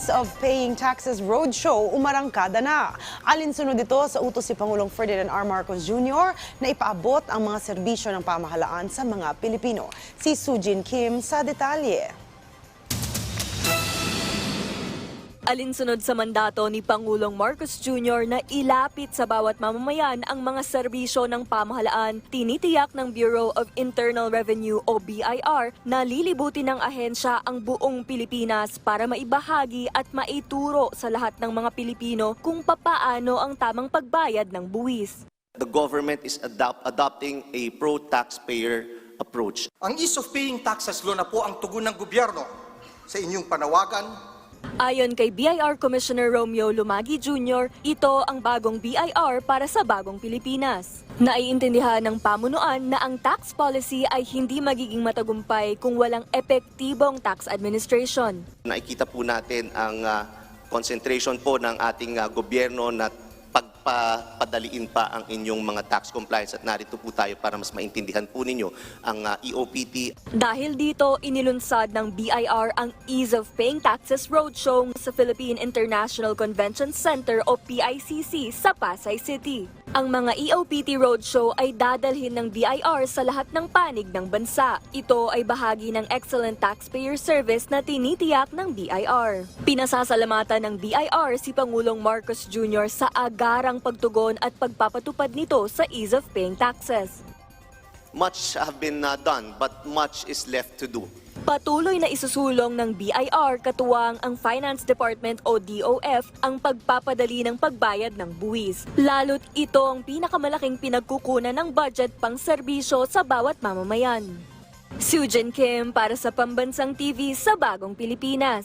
Ease of Paying Taxes Roadshow umarangkada na. Alinsunod ito sa utos si Pangulong Ferdinand R. Marcos Jr. na ipaabot ang mga serbisyo ng pamahalaan sa mga Pilipino. Si Sujin Kim sa detalye. Alinsunod sa mandato ni Pangulong Marcos Jr. na ilapit sa bawat mamamayan ang mga serbisyo ng pamahalaan, tinitiyak ng Bureau of Internal Revenue o BIR na lilibutin ng ahensya ang buong Pilipinas para maibahagi at maituro sa lahat ng mga Pilipino kung papaano ang tamang pagbayad ng buwis. The government is adopt, adopting a pro-taxpayer approach. Ang ease of paying taxes lo na po ang tugon ng gobyerno sa inyong panawagan Ayon kay BIR Commissioner Romeo Lumagi Jr., ito ang bagong BIR para sa bagong Pilipinas. Naiintindihan ng pamunuan na ang tax policy ay hindi magiging matagumpay kung walang epektibong tax administration. Nakikita po natin ang ah, concentration po ng ating ah, gobyerno na pagpapadaliin pa ang inyong mga tax compliance at narito po tayo para mas maintindihan po ninyo ang ah, EOPT Dahil dito, inilunsad ng BIR ang Ease of Paying Taxes Roadshow sa Philippine International Convention Center o PICC sa Pasay City. Ang mga EOPT Roadshow ay dadalhin ng BIR sa lahat ng panig ng bansa. Ito ay bahagi ng excellent taxpayer service na tinitiyak ng BIR. Pinasasalamatan ng BIR si Pangulong Marcos Jr. sa agarang pagtugon at pagpapatupad nito sa Ease of Paying Taxes. Much have been ah, done but much is left to do. Patuloy na isusulong ng BIR katuwang ang Finance Department o DOF ang pagpapadali ng pagbayad ng buwis. Lalo't ito ang pinakamalaking pinagkukunan ng budget pang serbisyo sa bawat mamamayan. Sujin Kim para sa Pambansang TV sa Bagong Pilipinas.